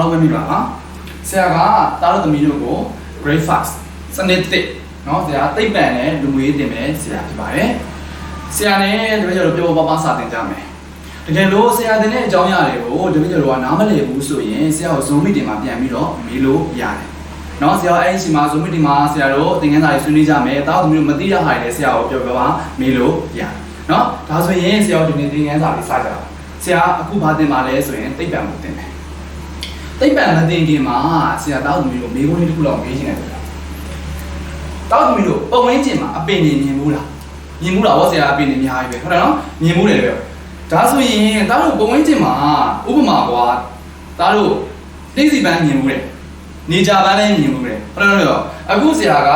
အားလုံးပဲမိပါလားဆရာကတားတို့သမီးတို့ကို grade fast စနစ်တစ်เนาะဆရာသိပ္ပံနဲ့လူငွေတင်မယ်ဆရာဖြစ်ပါတယ်ဆရာနဲ့တပည့်တော်တို့ပြောပပစာသင်ကြမယ်တကယ်လို့ဆရာတင်တဲ့အကြောင်းအရာတွေကိုတပည့်တော်တို့ကနားမလည်ဘူးဆိုရင်ဆရာကို Zoom meeting မှာပြန်ပြီးတော့မေးလို့ရတယ်เนาะဆရာအဲ့ဒီချိန်မှာ Zoom meeting မှာဆရာတို့သင်ခန်းစာတွေဆွေးနွေးကြမယ်တားတို့သမီးတို့မသိတဲ့ဟာတွေလည်းဆရာကိုပြောပြပါမေးလို့ရတယ်เนาะဒါဆိုရင်ဆရာတို့ဒီနေ့သင်ခန်းစာလေးစကြပါဆရာအခုဘာသင်ပါလဲဆိုရင်သိပ္ပံကိုသင်တယ် သိပ္ပံမသင်ခင်မှာဆရာတားတို့သမီးတို့မေးခွန်းလေးတစ်ခုလောက်မေးချင်တယ်ဗျာတားတို့သမီးတို့ပတ်ဝန်းကျင်မှာအပင်နေမြင်ဘူးလားမြင်ဘူးလားဟောဆရာအပင်နေအများကြီးပဲဟုတ်တယ်နော်မြင်ဘူးတယ်ဗျာဒါဆိုရင်တားတို့ပတ်ဝန်းကျင်မှာဥပမာကွာတားတို့သိစီပန်းမြင်ဘူးတယ်နေကြပန်းလည်းမြင်ဘူးတယ်ဟုတ်တယ်နော်အခုဆရာက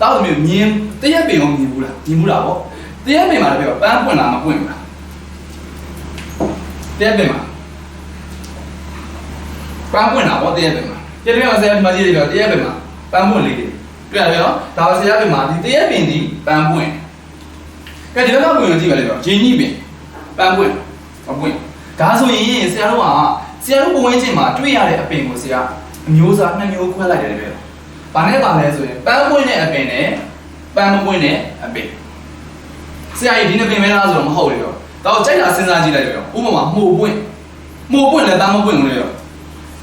တားတို့မျိုးမြင်တရက်ပင်ရောမြင်ဘူးလားမြင်ဘူးလားဗောတရက်ပင်မှာလည်းပြောပန်းပွင့်လားမပွင့်ဘူးလားတရက်ပင်မှာ ပန်းပွင့်တာဗောတရက်ပင်မှာတရက်ပင်မှာဆရာဒီမှာကြည့်တယ်ပြောတရက်ပင်မှာပန်းပွင့်လေးတွေတွေ့ရတယ်နော်ဒါဆရာပင်မှာဒီတရက်ပင်ဒီပန်းပွင့်ကဲဒီဘက်ကပွင့်ကိုကြည့်ပါလေပြောဂျင်းကြီးပင်ပန်းပွင့်မပွင့်ဒါဆိုရင်ဆရာတို့ကဆရာတို့ပုံဝန်းကျင်မှာတွေ့ရတဲ့အပင်ကိုဆရာအမျိုးအစားနှစ်မျိုးခွဲလိုက်တယ်လေပြော။ဘာနဲ့ပါလဲဆိုရင်ပန်းပွင့်တဲ့အပင်နဲ့ပန်းမပွင့်တဲ့အပင်ဆရာကြီးဒီနှစ်ပင်ပဲလားဆိုတော့မဟုတ်လေပြော။တော့ကြိုက်တာစဉ်းစားကြည့်လိုက်ပြော။ဥပမာမှုပွင့်မှုပွင့်လည်းပန်းမပွင့်ဘူးလေပြော။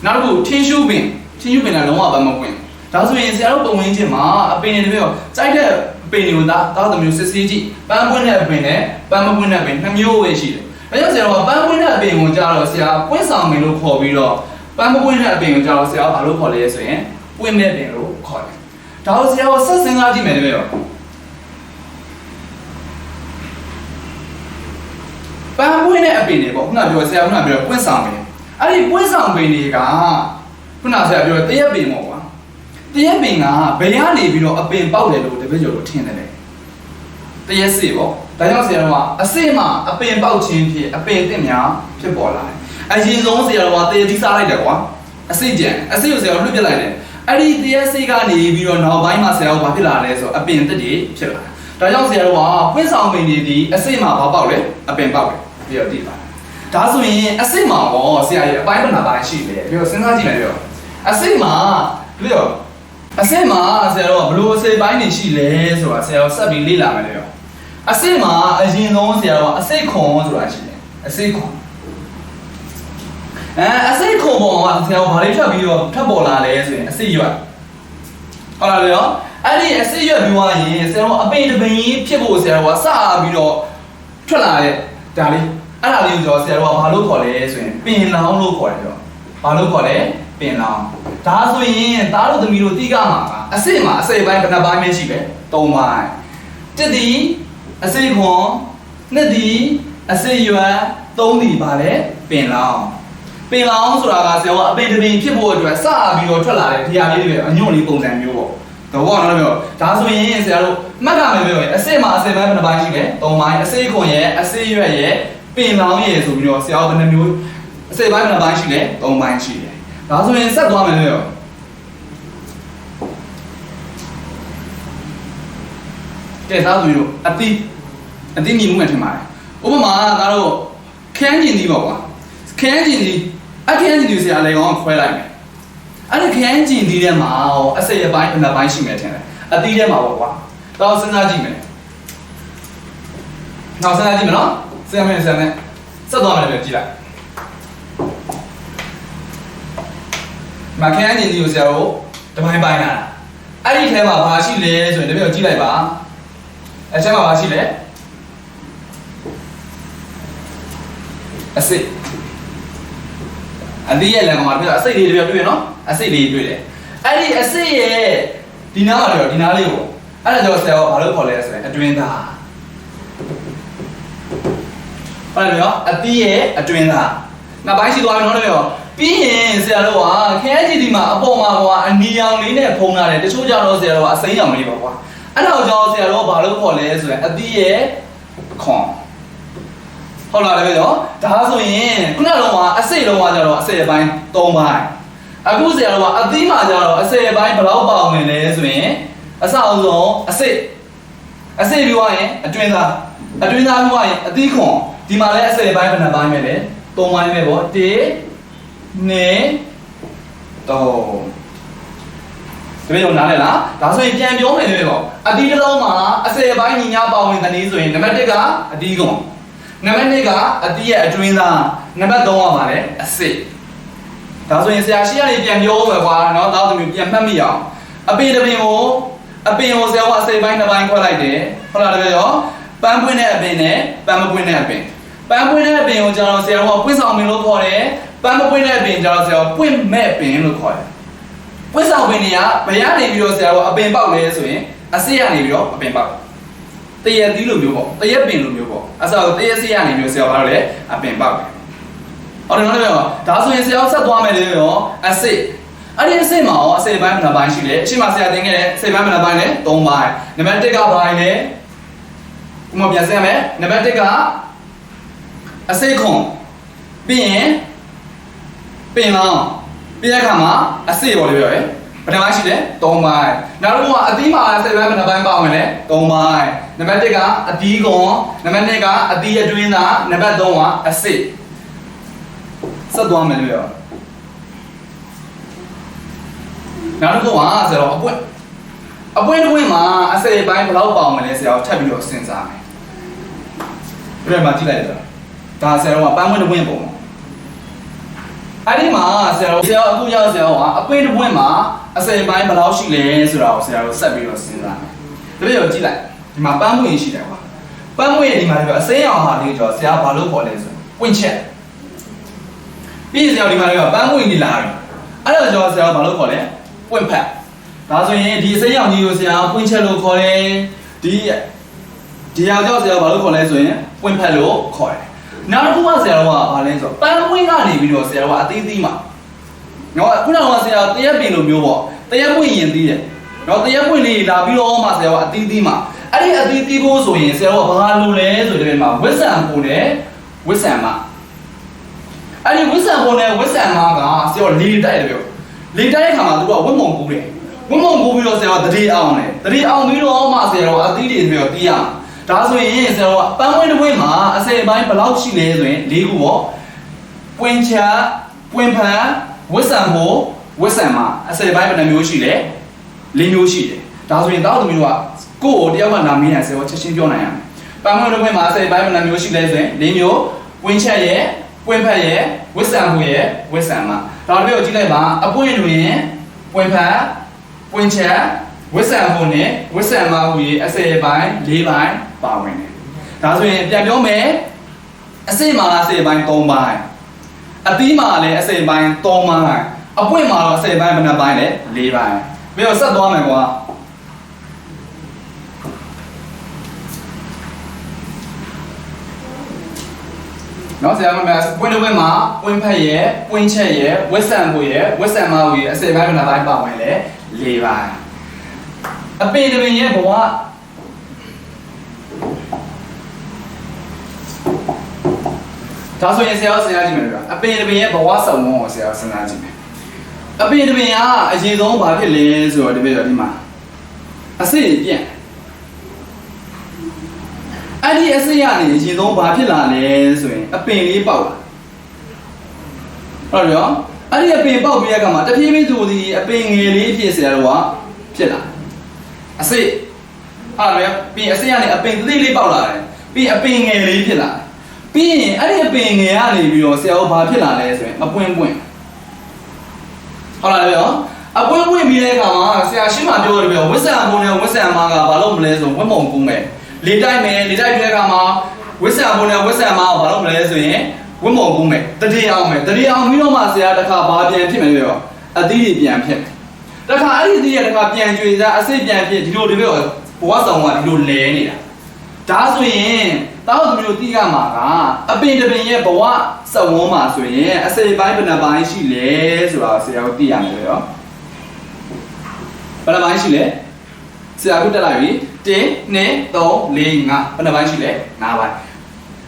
နောက်တစ်ခုထင်းရှူးပင်ထင်းရှူးပင်လည်းလုံးဝပန်းမပွင့်။ဒါဆိုရင်ဆရာတို့ပုံဝန်းကျင်မှာအပင်တွေတပြောကြိုက်တဲ့အပင်တွေကိုသာတောက်တဲ့မျိုးစစ်ဆေးကြည့်ပန်းပွင့်တဲ့အပင်နဲ့ပန်းမပွင့်တဲ့အပင်နှစ်မျိုးပဲရှိတယ်။ဒါကြောင့်ဆရာတို့ကပန်းပွင့်တဲ့အပင်ကိုကြားတော့ဆရာပွင့်ဆောင်ပင်လို့ခေါ်ပြီးတော့ပန်းမပွင့်တဲ့အပင်ကိုကြားတော့ဆရာကဘာလို့ခေါ်လဲဆိုရင်ပွင့်တဲ့ပင်လို့ခေါ်တယ်။ဒါကိုဆရာကဆက်စဉ်းစားကြည့်မယ်တပည့်တော့ပန်းပွင့်တဲ့အပင်တွေပေါ့ခုနပြောဆရာခုနပြောပွင့်ဆောင်ပင် အဲ့ဒီပွင့်ဆောင်ပင်တွေကခုနဆရာပြောတရက်ပင်ပေါ့ကွာတရက်ပင်ကဘယ်ကနေပြီးတော့အပင်ပေါက်တယ်လို့တပည့်ကျော်တို့ထင်တယ်လေတရက်စေပေါ့ဒါကြောင့်ဆရာတော်ကအစစ်မှအပင်ပေါက်ခြင်းဖြစ်အပင်အသစ်များဖြစ်ပေါ်လာတယ်အရင်ဆုံးဆရာတော်ကတရက်တိစားလိုက်တယ်ကွာအစစ်ကြံအစစ်ကိုဆရာတော်လွှတ်ပြလိုက်တယ်အဲ့ဒီတရက်စေကနေပြီးတော့နောက်ပိုင်းမှာဆရာတော်ဘာဖြစ်လာလဲဆိုတော့အပင်အသစ်တွေဖြစ်လာတယ်ဒါကြောင့်ဆရာတော်ကပွင့်ဆောင်ပင်တွေဒီအစစ်မှဘာပေါက်လဲအပင်ပေါက်တယ်ပြီးတော့တည်လာ ဒါဆိုရင်အစစ်မှာပေါ့ဆရာကြီးအပိုင်းပနာပိုင်းရှိတယ်ပြီးတော့စဉ်းစားကြည့်မယ်ပြီးတော့အစစ်မှာပြီးတော့အစစ်မှာဆရာတော်ကဘလို့အစစ်ပိုင်းနေရှိလဲဆိုတာဆရာတော်ဆက်ပြီးလေ့လာမယ်လေရောအစစ်မှာအရင်ဆုံးဆရာတော်ကအစစ်ခွန်ဆိုတာရှိတယ်အစစ်ခွန်အဲအစစ်ခွန်ပေါ်မှာဆရာတော်ဘာလေးဖြတ်ပြီးတော့ထပ်ပေါ်လာလဲဆိုရင်အစစ်ရွက်ဟုတ်လားလေရောအဲ့ဒီအစစ်ရွက်ပြီးသွားရင်ဆရာတော်အပိန်တပင်ကြီးဖြစ်ဖို့ဆရာတော်ကစပြီးတော့ထွက်လာတဲ့ဒါလေး အဲ့ဒါလေးကိုကျွန်တော်ဆရာတော်ကဘာလို့ခေါ်လဲဆိုရင်ပင်လောင်းလို့ခေါ်တယ်ပြောဘာလို့ခေါ်လဲပင်လောင်းဒါဆိုရင်သားတို့သမီးတို့တိကမှာကအစစ်မှာအစိပ်ပိုင်းဘယ်နှပိုင်းပဲရှိပဲ၃ပိုင်းတစ်ဒီအစိပ်ခွန်နှစ်ဒီအစိပ်ရွက်သုံးဒီပါလေပင်လောင်းပင်လောင်းဆိုတာကဆရာကအပင်တပင်ဖြစ်ဖို့အတွက်စပြီးတော့ထွက်လာတဲ့တရားလေးတွေပဲအညွန့်လေးပုံစံမျိုးပေါ့တော့ဘောနော်ပြောဒါဆိုရင်ဆရာတို့မှတ်ရမယ်ပြောရင်အစစ်မှာအစစ်ပိုင်းဘယ်နှပိုင်းရှိလဲ၃ပိုင်းအစစ်ခွန်ရဲ့အစစ်ရွက်ရဲ့ ပင်လောင်းရဲ့ဆိုပြီးတော့ဆရာတို့ဘယ်နှမျိုးအစစ်ပိုင်းဘယ်နှပိုင်းရှိလဲ၃ပိုင်းရှိတယ်ဒါဆိုရင်ဆက်သွားမယ်ပြောကဲသားသူတို့အတိအတိမြင်မှုမှထင်ပါတယ်ဥပမာသားတို့ခန်းကျင်ဒီပေါ့ကွာခန်းကျင်ဒီအခန်းကျင်ဒီဆရာလေကောင်ခွဲလိုက်မယ်အဲ့ဒီခန်းကျင်ဒီထဲမှာရောအစိပ်ရပိုင်းအနက်ပိုင်းရှိမယ်ထင်တယ်အတိထဲမှာပေါ့ကွာတော့စဉ်းစားကြည့်မယ်နောက်စဉ်းစားကြည့်မယ်နော် စဉ်းမယ်စဉ်းမယ်ဆက်သွားမယ်ပဲကြည့်လိုက်မခန်းကျင်ဒီကိုဆရာတို့တပိုင်းပိုင်းလာအဲ့ဒီထဲမှာဘာရှိလဲဆိုရင်တပည့်ကိုကြည့်လိုက်ပါအချက်မှာပါရှိလဲအစိတ်အသီးရဲ့လမ်းမှာပြအစိတ်လေးတွေတွေ့ရနော်အစိတ်လေးတွေ့တယ်အဲ့ဒီအစိတ်ရဲ့ဒီနားမှာတော့ဒီနားလေးကိုအဲ့ဒါကြောင့်ဆရာကဘာလို့ခေါ်လဲဆိုရင်အတွင်းသား ဟုတ်တယ်နော်အသီးရဲ့အတွင်းသားနောက်ပိုင်းရှိသွားပြီနော်တပည့်ရောပြီးရင်ဆရာတို့ကခဲကြီးဒီမှာအပေါ်မှာကွာအနီရောင်လေးနဲ့ဖုံးလာတယ်တချို့ကြတော့ဆရာတို့ကအစိမ်းရောင်လေးပါကွာအဲ့တော့ကြောင့်ဆရာတို့ကဘာလို့ခေါ်လဲဆိုရင်အသီးရဲ့ခွန်ဟုတ်လားလေရောဒါဆိုရင်ခုနကတော့ကအစိတ်လုံးကကြတော့အစိတ်အပိုင်း၃ပိုင်းအခုဆရာတို့ကအသီးမှာကြတော့အစိတ်အပိုင်းဘယ်လောက်ပါဝင်လဲဆိုရင်အစအောင်ဆုံးအစိတ်အစိတ်ပြီးသွားရင်အတွင်းသားအတွင်းသားပြီးသွားရင်အသီးခွန် ဒီမှာလည်းအစိတ်အပိုင်းဘယ်နှပိုင်းပဲလဲ၃ပိုင်းပဲပေါ့၁၂၃ တပည့်တော်နားလည်လားဒါဆိုရင်ပြန်ပြောမယ်လေပေါ့အတီးတစ်လုံးမှာအစအပိုင်းညီညာပါဝင်တဲ့နည်းဆိုရင်နံပါတ်1ကအတီးကုန်နံပါတ်2ကအတီးရဲ့အတွင်းသားနံပါတ်3ကပါလေအစစ်ဒါဆိုရင်ဆရာရှိရနေပြန်ပြောမယ်ကွာเนาะသားသမီးပြန်မှတ်မိအောင်အပင်တစ်ပင်ကိုအပင်ကိုဆရာကအစိပ်ပိုင်းတစ်ပိုင်းခွဲလိုက်တယ်ဟုတ်လားတပည့်ရောပန်းပွင့်တဲ့အပင်နဲ့ပန်းမပွင့်တဲ့အပင် ပန်းပွင့်တဲ့အပင်ကိုကျွန်တော်ဆရာကပွင့်ဆောင်ပင်လို့ခေါ်တယ်ပန်းမပွင့်တဲ့အပင်ကျွန်တော်ဆရာကပွင့်မဲ့ပင်လို့ခေါ်တယ်ပွင့်ဆောင်ပင်တွေကဘယ်ကနေပြီးတော့ဆရာတို့အပင်ပေါက်လဲဆိုရင်အစစ်ရနေပြီးတော့အပင်ပေါက်တရက်သီးလိုမျိုးပေါ့တရက်ပင်လိုမျိုးပေါ့အစားတရက်စစ်ရနေပြီးတော့ဆရာဘာလို့လဲအပင်ပေါက်တယ်ဟုတ်တယ်နော်လေဒါဆိုရင်ဆရာဆက်သွားမယ်လေရောအစစ်အဲ့ဒီအစစ်မှာရောအစစ်ပိုင်းဘယ်နှပိုင်းရှိလဲအရှိမဆရာသင်ခဲ့တဲ့အစစ်ပိုင်းဘယ်နှပိုင်းလဲ၃ပိုင်းနံပါတ်1ကဘာလဲဒီမှာပြန်ဆက်မယ်နံပါတ်1က အစစ်ခွန်ပြီးရင်ပင်လောင်းပြီးတဲ့အခါမှာအစစ်ရောလေပြောရယ်ဘယ်နှပိုင်းရှိလဲ၃ပိုင်းနောက်တစ်ခုကအသီးမှာစိတ်ပိုင်းဘယ်နှပိုင်းပါဝင်လဲ၃ပိုင်းနံပါတ်1ကအသီးကွန်နံပါတ်2ကအသီးအတွင်းသားနံပါတ်3ကအစစ်ဆက်သွားမယ်လို့ပြောနောက်တစ်ခုကဆိုတော့အပွင့်အပွင့်တစ်ပွင့်မှာအစိပ်ပိုင်းဘယ်လောက်ပါဝင်လဲဆရာထပ်ပြီးတော့စဉ်းစားမယ်ပြည့်မှာကြည့်လိုက်တော့ ဒါဆရာကပန်းပွင့်တစ်ပွင့်ပုံအဲ့ဒီမှာဆရာဆရာအခုရောက်ဆရာကအပွင့်တစ်ပွင့်မှာအစိပ်ပိုင်းဘယ်လောက်ရှိလဲဆိုတာကိုဆရာတို့ဆက်ပြီးတော့စဉ်းစားမယ်တပည့်ရောကြည့်လိုက်ဒီမှာပန်းပွင့်ရှိတယ်ကွာပန်းပွင့်ဒီမှာပြောအစိမ်းအောင်ဟာလေးကျော်ဆရာဘာလို့ခေါ်လဲဆိုပွင့်ချက်ပြီးရင်ဆရာဒီမှာပြောပန်းပွင့်ဒီလာပြီအဲ့တော့ကျော်ဆရာဘာလို့ခေါ်လဲပွင့်ဖက်ဒါဆိုရင်ဒီအစိမ်းအောင်ကြီးကိုဆရာပွင့်ချက်လို့ခေါ်တယ်ဒီဒီဟာကြောင့်ဆရာဘာလို့ခေါ်လဲဆိုရင်ပွင့်ဖက်လို့ခေါ်တယ် နောက်တစ်ခုကဆရာကဘာလဲဆိုတော့ပန်းပွင့်ကနေပြီးတော့ဆရာကအသေးသေးမှာနော်ခုနကဆရာတရက်ပင်လိုမျိုးပေါ့တရက်ပွင့်ရင်သေးတယ်နော်တရက်ပွင့်လေးလာပြီးတော့မှဆရာကအသေးသေးမှာအဲ့ဒီအသေးသေးဖို့ဆိုရင်ဆရာကဘာလိုလဲဆိုတဲ့မှာဝစ်ဆန်ပုံနဲ့ဝစ်ဆန်မအဲ့ဒီဝစ်ဆန်ပုံနဲ့ဝစ်ဆန်မကဆရာလေတိုက်တယ်ပြောလေတိုက်တဲ့ခါမှာသူကဝတ်မုံကူးတယ်ဝတ်မုံကူးပြီးတော့ဆရာကတတိအောင်တယ်တတိအောင်ပြီးတော့မှဆရာကအသေးတွေပြီးတော့တီးရမှာ ဒါဆိုရင်ဆရာကပန်းဝဲတစ်ဝဲမှာအစိပ်ပိုင်းဘယ်လောက်ရှိလဲဆိုရင်၄ခုပေါ့ပွင့်ချပွင့်ဖန်ဝစ်ဆန်ဖို့ဝစ်ဆန်မအစိပ်ပိုင်းဘယ်နှမျိုးရှိလဲ၄မျိုးရှိတယ်ဒါဆိုရင်တောက်သမီးတို့ကကိုယ့်ကိုတယောက်ကနာမည်နဲ့ဆရာကချက်ချင်းပြောနိုင်ရမယ်ပန်းဝဲတစ်ဝဲမှာအစိပ်ပိုင်းဘယ်နှမျိုးရှိလဲဆိုရင်၄မျိုးပွင့်ချက်ရဲ့ပွင့်ဖက်ရဲ့ဝစ်ဆန်ဖို့ရဲ့ဝစ်ဆန်မဒါတပည့်ကိုကြည့်လိုက်ပါအပွင့်တွင်ပွင့်ဖက်ပွင့်ချက် ဝစ်ဆန်ဖို့နဲ့ဝစ်ဆန်မဟူရဲ့အစိပ်ပိုင်း၄ပိုင်းပါဝင်တယ်ဒါဆိုရင်ပြန်ပြောမယ်အစိပ်မှာအစိပ်ပိုင်း၃ပိုင်းအသီးမှာလည်းအစိပ်ပိုင်း၃ပိုင်းအပွင့်မှာတော့အစိပ်ပိုင်းဘယ်နှပိုင်းလဲ၄ပိုင်းပြီးတော့ဆက်သွားမယ်ကွာနော်ဆရာမမပွင့်တစ်ပွင့်မှာပွင့်ဖက်ရဲ့ပွင့်ချက်ရဲ့ဝက်ဆန်ဖို့ရဲ့ဝက်ဆန်မဖို့ရဲ့အစိပ်ပိုင်းဘယ်နှပိုင်းပါဝင်လဲ၄ပိုင်း အပေတပင်ရဲ့ဘဝဒါဆိုရင်ဆရာစဉ်းစားကြည့်မယ်ဗျာအပေတပင်ရဲ့ဘဝဆောင်ဝန်းကိုဆရာစဉ်းစားကြည့်မယ်အပေတပင်ကအရင်ဆုံးဘာဖြစ်လဲဆိုတော့ဒီပြတော့ဒီမှာအစိတ်ပြန့်အဲ့ဒီအစိတ်ရနေအရင်ဆုံးဘာဖြစ်လာလဲဆိုရင်အပင်လေးပေါက်လာဟုတ်ရောအဲ့ဒီအပင်ပေါက်ပြီးတဲ့အခါမှာတဖြည်းဖြည်းသူဒီအပင်ငယ်လေးဖြစ်ဆရာတို့ကဖြစ်လာ အစိတ်ဟာလေပြီးအစိတ်ရနေအပင်သေးလေးပေါက်လာတယ်ပြီးအပင်ငယ်လေးဖြစ်လာတယ်ပြီးရင်အဲ့ဒီအပင်ငယ်ကနေပြီးတော့ဆရာတို့ဘာဖြစ်လာလဲဆိုရင်အပွင့်ပွင့်ဟုတ်လားဗျာအပွင့်ပွင့်ပြီးတဲ့အခါမှာဆရာရှင်းမှပြောတယ်ဗျာဝစ်ဆန်ဘုံနဲ့ဝစ်ဆန်မားကဘာလို့မလဲဆိုဝတ်မုံကူးမယ်လေတိုက်မယ်လေတိုက်ပြီးတဲ့အခါမှာဝစ်ဆန်ဘုံနဲ့ဝစ်ဆန်မားကဘာလို့မလဲဆိုရင်ဝတ်မုံကူးမယ်တတိအောင်မယ်တတိအောင်ပြီးတော့မှဆရာတစ်ခါဘာပြန်ဖြစ်မယ်ပြောအသီးတွေပြန်ဖြစ်မယ် တခါအဲ့ဒီအသီးရတစ်ခါပြန်ကျွေစားအစိတ်ပြန်ဖြစ်ဒီလိုဒီလိုဘဝဆောင်ကဒီလိုလဲနေတာဒါဆိုရင်တောက်သမီးတို့သိရမှာကအပင်တပင်ရဲ့ဘဝစဝန်းမှာဆိုရင်အစိတ်ပိုင်းဘယ်နှပိုင်းရှိလဲဆိုတာဆရာတို့သိရမယ်ရောဘယ်နှပိုင်းရှိလဲဆရာခုတက်လိုက်ပြီ1 2 3 4 5ဘယ်နှပိုင်းရှိလဲ5ပိုင်း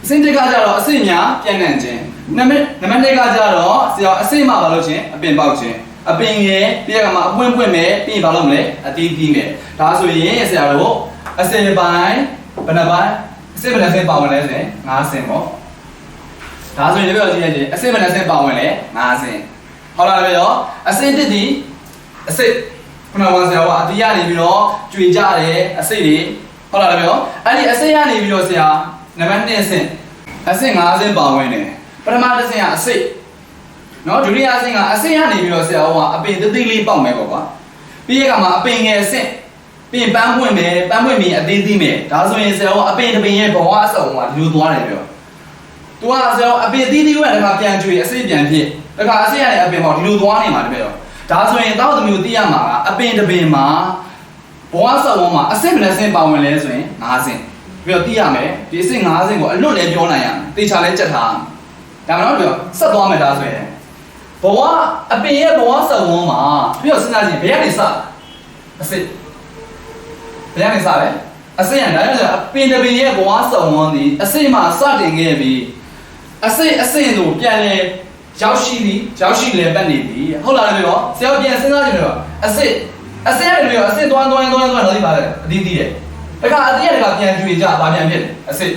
အစင်တက်ကကြတော့အစိတ်များပြန့်နှံ့ခြင်းနံပါတ်နံပါတ်1ကကြတော့ဆရာအစိတ်မှာဘာလို့ချင်းအပင်ပေါက်ခြင်း အပင်ငယ်ပြီးရကမှာအပွင့်ပွင့်မယ်ပြီးရင်ဘာလို့မလဲအတီးတီးမယ်ဒါဆိုရင်ဆရာတို့အစိတ်ပိုင်းဘယ်နှပိုင်းအစိတ်ဘယ်နှစိတ်ပါဝင်လဲဆိုရင်5ဆင်ပေါ့ဒါဆိုရင်ပြောကြည့်ရချင်းအစိတ်ဘယ်နှစိတ်ပါဝင်လဲ5ဆင်ဟုတ်လားပြောအစစ်တစ်ဒီအစစ်ခုနကဆရာကအတီးရနေပြီးတော့ကြွေကြတယ်အစစ်တွေဟုတ်လားပြောအဲ့ဒီအစစ်ရနေပြီးတော့ဆရာနံပါတ်2အဆင့်အဆင့်5ဆင့်ပါဝင်တယ်ပထမတစ်ဆင့်ကအစစ် နော်ဒုတိယအဆင့်ကအဆင့်ရနေပြီးတော့ဆရာကအပင်သေးသေးလေးပေါက်မယ်ပေါ့ကွာပြီးရကမှာအပင်ငယ်အဆင့်ပြီးရင်ပန်းပွင့်မယ်ပန်းပွင့်ပြီးအသေးသေးမယ်ဒါဆိုရင်ဆရာကအပင်တစ်ပင်ရဲ့ဘဝအစုံကဒီလိုသွားတယ်ပြော तू ကဆရာအပင်သေးသေးကတခါပြန်ကျွေအစိပြန်ဖြစ်တခါအစိရနေအပင်ပေါ့ဒီလိုသွားနေမှာတပည့်တော့ဒါဆိုရင်တောက်သမီးကိုသိရမှာကအပင်တစ်ပင်မှာဘဝစုံဝန်းမှာအစိမနဲ့ဆင်းပါဝင်လဲဆိုရင်9ဆင်းပြီးတော့သိရမယ်ဒီအစိ9ဆင်းကိုအလွတ်လည်းပြောနိုင်ရမယ်တေချာလည်းကြက်ထားဒါမှမဟုတ်ပြောဆက်သွားမယ်ဒါဆိုရင် ဘဝအပင်ရဲ့ဘဝစုံဝန်းမှာပြီးတော့စဉ်းစားကြည့်ဘယ်ကနေစအစိဘယ်ကနေစလဲအစိရဒါကြောင့်အပင်တစ်ပင်ရဲ့ဘဝစုံဝန်းဒီအစိမှာစတင်ခဲ့ပြီးအစိအစိတို့ပြန်လဲရောက်ရှိသည်ရောက်ရှိလဲပတ်နေပြီဟုတ်လားလေပြောဆရာပြန်စဉ်းစားကြည့်လို့အစိအစိရတယ်ပြောအစိတွန်းတွန်းတွန်းတွန်းတော့ဒီပါလေအတီးတီးတယ်တခါအတီးရတခါပြန်ကျွေကြဗာပြန်ဖြစ်တယ်အစိ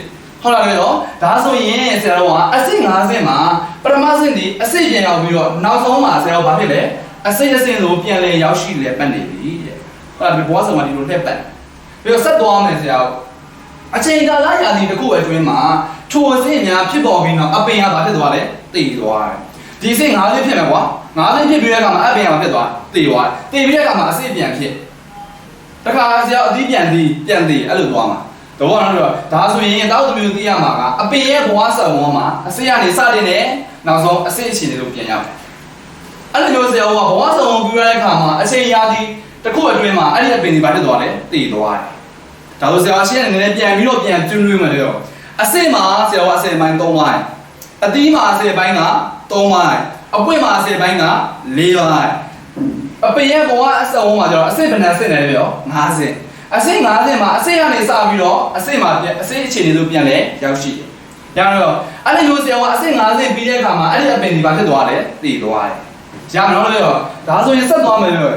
ဟုတ်လားလေပြောဒါဆိုရင်ဆရာတော်ကအစိ50မှာ ပထမဆင့်ဒီအစိပြန်ရောက်ပြီးတော့နောက်ဆုံးမှာဆရာတော်ဘာဖြစ်လဲအစိအစိတို့ပြန်လဲရောက်ရှိလဲပတ်နေပြီတဲ့ဟုတ်လားဒီဘဝဆောင်မှာဒီလိုထက်ပတ်ပြီးတော့ဆက်သွားမယ်ဆရာတော်အချိန်ကာလရာသီတစ်ခုအတွင်းမှာထိုအဆင့်များဖြစ်ပေါ်ပြီးတော့အပင်ကဘာဖြစ်သွားလဲတည်သွားတယ်ဒီအဆင့်၅ဆင့်ဖြစ်မယ်ကွာ၅ဆင့်ဖြစ်ပြီးတဲ့အခါမှာအပင်ကဘာဖြစ်သွားတည်သွားတည်ပြီးတဲ့အခါမှာအဆင့်ပြန်ဖြစ်တခါဆရာအသီးပြန်တည်ပြန်တည်အဲ့လိုသွားမှာ တော့တော့ဒါဆိုရင်တောက်သမီးသိရမှာကအပင်ရဲ့ဘဝဆက်ဝန်းမှာအဆင့်ကနေစတင်တယ်နောက်ဆုံးအဆင့်အခြေအနေလို့ပြန်ရောက်တယ်အဲ့လိုမျိုးဆရာကဘဝဆက်ဝန်းပြီးရတဲ့အခါမှာအချိန်ရာသီတစ်ခုအတွင်းမှာအဲ့ဒီအပင်တွေဘာဖြစ်သွားလဲတည်သွားတယ်ဒါဆိုဆရာရှင်းနေနေပြန်ပြီးတော့ပြန်တွင်းတွင်းမယ်လေတော့အစစ်မှာဆရာကအစစ်ပိုင်း3ပိုင်းအသီးမှာအစစ်ပိုင်းက3ပိုင်းအပွင့်မှာအစစ်ပိုင်းက4ပိုင်းအပင်ရဲ့ဘဝအစုံမှာကျတော့အစစ်ဘယ်နှစစ်နေလဲပြော50 အစစ်50မှာအစစ်ကနေစပြီးတော့အစစ်မှာပြန်အစစ်အခြေအနေလို့ပြန်လဲရောက်ရှိတယ်ရတော့အဲ့ဒီလိုဆရာကအစစ်50ပြီးတဲ့အခါမှာအဲ့ဒီအပင်ဒီဘာဖြစ်သွားလဲတည်သွားတယ်ရမလို့လေတော့ဒါဆိုရင်ဆက်သွားမယ်လို့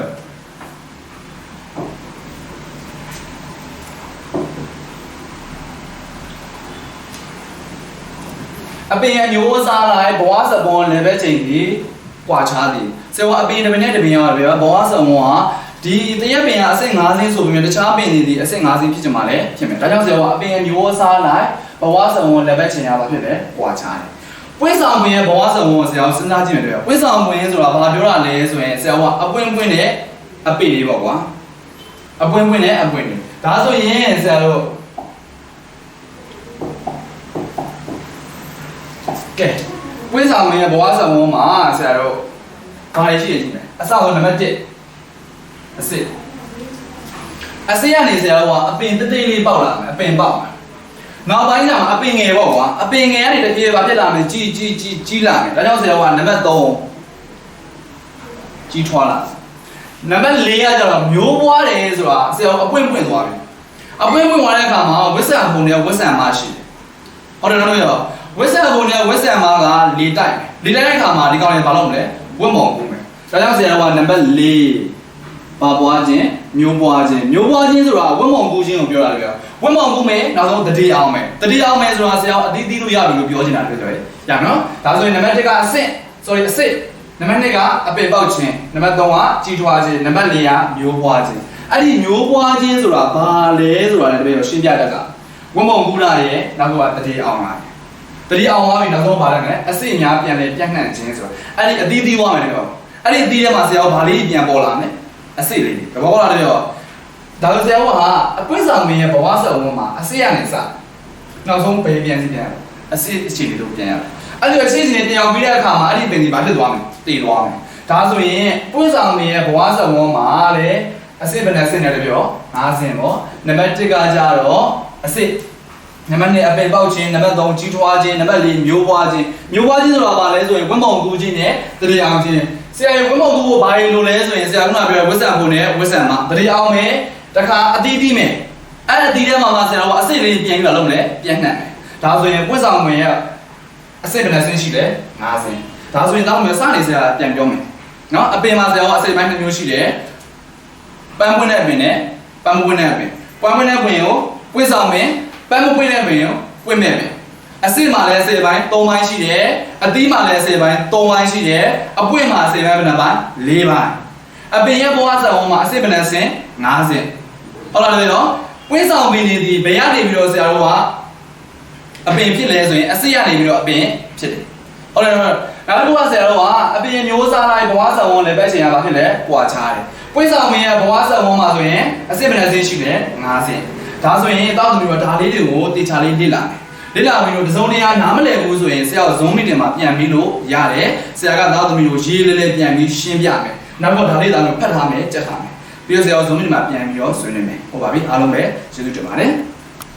အပင်အမျိုးအစားလိုက်ဘဝစပွန် level ချိန်ကြီးကွာခြားသည်ဆရာကအပင်တစ်ပင်နဲ့တစ်ပင်ရောက်တယ်ဗျာဘဝစပွန်က ဒီတရက်ပင်ကအဆင့်5ဆင်းဆိုပြီးမြတခြားပင်တွေဒီအဆင့်5ဆင်းဖြစ်ကြမှာလေဖြစ်မယ်ဒါကြောင့်ဆရာကအပင်အမျိုးအစားလိုက်ဘဝစပွန် level ချိန်ရပါဖြစ်တယ်ကွာခြားတယ်ပွင့်ဆောင်ပင်ရဲ့ဘဝစပွန်ကိုဆရာကစဉ်းစားကြည့်မယ်ဗျာပွင့်ဆောင်ပင်ဆိုတာဘာပြောတာလဲဆိုရင်ဆရာကအပွင့်ပွင့်နဲ့အပင်တွေပေါ့ကွာအပွင့်ပွင့်နဲ့အပွင့်တွေဒါဆိုရင်ဆရာတို့ကဲဝိဆောင်မင်းရဲ့ဘဝဆောင်ဝန်းမှာဆရာတို့ဘာတွေရှိရကြည့်မယ်အစဆုံးနံပါတ်1 အစစ်အစစ်ရနေဆရာတို့ကအပင်တိတ်တိတ်လေးပေါက်လာမယ်အပင်ပေါက်မယ်နောက်ပိုင်းကျမှအပင်ငယ်ပေါ့ကွာအပင်ငယ်ကနေတပြေးဘာဖြစ်လာမလဲကြီးကြီးကြီးကြီးလာမယ်ဒါကြောင့်ဆရာကနံပါတ်3ကြီးထွားလာနံပါတ်4ကကျတော့မျိုးပွားတယ်ဆိုတာဆရာကအပွင့်ပွင့်သွားပြီအပွင့်ပွင့်သွားတဲ့အခါမှာဝိဆန်ဘုံနဲ့ဝိဆန်မရှိတယ်ဟုတ်တယ်နော်ရောဝက်ဆန်ဘုံနဲ့ဝက်ဆန်မာကလေတိုက်လေတိုက်တဲ့ခါမှာဒီကောင်လေးဘာလုပ်မလဲဝက်မောင်ကူမယ်ဒါကြောင့်ဆရာကနံပါတ်၄ ပါပွားခြင်းမျိုးပွားခြင်းမျိုးပွားခြင်းဆိုတာဝက်မောင်ကူခြင်းကိုပြောတာလေဗျာဝက်မောင်ကူမယ်နောက်ဆုံးတတိအောင်မယ်တတိအောင်မယ်ဆိုတာဆရာအတိအသီးလို့ရပြီလို့ပြောချင်တာတွေ့တယ်ရနော်ဒါဆိုရင်နံပါတ်1ကအဆင့် sorry အစစ်နံပါတ်2ကအပင်ပေါက်ခြင်းနံပါတ်3ကကြီးထွားခြင်းနံပါတ်4ကမျိုးပွားခြင်းအဲ့ဒီမျိုးပွားခြင်းဆိုတာဘာလဲဆိုတာလည်းတပည့်တော့ရှင်းပြတတ်တာဝက်မောင်ကူလာရဲ့နောက်ကတတိအောင်လာတတိအောင်သွားပြီနောက်ဆုံးပါလိုက်မယ်အစိအများပြန်လဲပြန့်နှံ့ခြင်းဆိုတော့အဲ့ဒီအသီးသီးသွားမယ်တော့အဲ့ဒီအသီးထဲမှာဆရာကဘာလေးပြန်ပေါ်လာမယ် အစိလေးတဘောပေါ်လာတယ်ရောဒါလို့ဆရာကအကွင်းဆောင်မင်းရဲ့ဘဝဆောင်းမှာအစိရနေစနောက်ဆုံးပဲပြန်စီပြန်အစိအခြေအနေတို့ပြန်ရတယ်အဲ့ဒီအခြေအနေပြန်ရောက်ပြီးတဲ့အခါမှာအဲ့ဒီပင်ဒီဘာဖြစ်သွားမလဲတည်သွားမယ်ဒါဆိုရင်ကွင်းဆောင်မင်းရဲ့ဘဝဆောင်းမှာလေအစိဘယ်နဲ့ဆင်းတယ်လဲပြော၅ဆင်းပေါ့နံပါတ်1ကကြတော့အစိနံပါတ်2အပင်ပေါက်ခြင်းနံပါတ်3ကြီးထွားခြင်းနံပါတ်4မျိုးပွားခြင်းမျိုးပွားခြင်းဆိုတာဘာလဲဆိုရင်ဝင်းမောင်ကူခြင်းနဲ့တရေအောင်ခြင်း ဆရာရဲ့ဝင်းမောင်ကူကိုဘာလို့လို့လဲဆိုရင်ဆရာကပြောဝစ်ဆန်ဖို့နဲ့ဝစ်ဆန်မှာတရေအောင်မယ်တခါအတီးတီးမယ်အဲ့အတီးထဲမှာမှဆရာကအစိတ်လေးပြန်ပြီးတော့လုပ်မယ်ပြန်နှံ့မယ်ဒါဆိုရင်ပွင့်ဆောင်ဝင်ရဲ့အစိတ်ဘယ်နှဆင်းရှိလဲ5ဆင်းဒါဆိုရင်တောင်းမယ်စနေဆရာပြန်ပြောမယ်နော်အပင်မှာဆရာကအစိတ်ပိုင်းတစ်မျိုးရှိတယ်ပန်းပွင့်တဲ့အပင်နဲ့ပန်းမပွင့်တဲ့အပင်ပန်းပွင့်တဲ့အပင်ကိုပွင့်ဆောင်မယ်ပန်းမပွင့်တဲ့အပင်ကိုပွင့်မဲ့မယ် အစစ်မှာလည်း10ပိုင်း3ပိုင်းရှိတယ်အသီးမှာလည်း10ပိုင်း3ပိုင်းရှိတယ်အပွင့်မှာ10ပိုင်းဘယ်နှပိုင်း4ပိုင်းအပင်ရဲ့ဘဝဇာဝန်မှာအစစ်ဘယ်နှစင်5စင်ဟုတ်လားလေနော်ပွင့်ဆောင်ပင်နေသည်ဘယ်ရနေပြီးတော့ဆရာတို့ကအပင်ဖြစ်လဲဆိုရင်အစစ်ရနေပြီးတော့အပင်ဖြစ်တယ်ဟုတ်တယ်နော်နောက်တစ်ခုကဆရာတို့ကအပင်မျိုးစားလိုက်ဘဝဇာဝန်လည်းပဲချိန်ရပါဖြစ်လဲပွာချားတယ်ပွင့်ဆောင်ပင်ရဲ့ဘဝဇာဝန်မှာဆိုရင်အစစ်ဘယ်နှစင်ရှိလဲ5စင်ဒါဆိုရင်တောက်သူမျိုးဒါလေးတွေကိုတေချာလေးလေ့လာမယ် လေ့လာပြီးတော့တစုံတရာနားမလည်ဘူးဆိုရင်ဆရာက Zoom meeting မှာပြန်ပြီးလို့ရတယ်ဆရာကသားသမီးကိုရေးလေးလေးပြန်ပြီးရှင်းပြမယ်နောက်တော့ဒါလေးသားမျိုးဖတ်ထားမယ်ကြက်ထားမယ်ပြီးတော့ဆရာက Zoom meeting မှာပြန်ပြီးတော့ဆွေးနွေးမယ်ဟုတ်ပါပြီအားလုံးပဲကျေးဇူးတင်ပါတယ်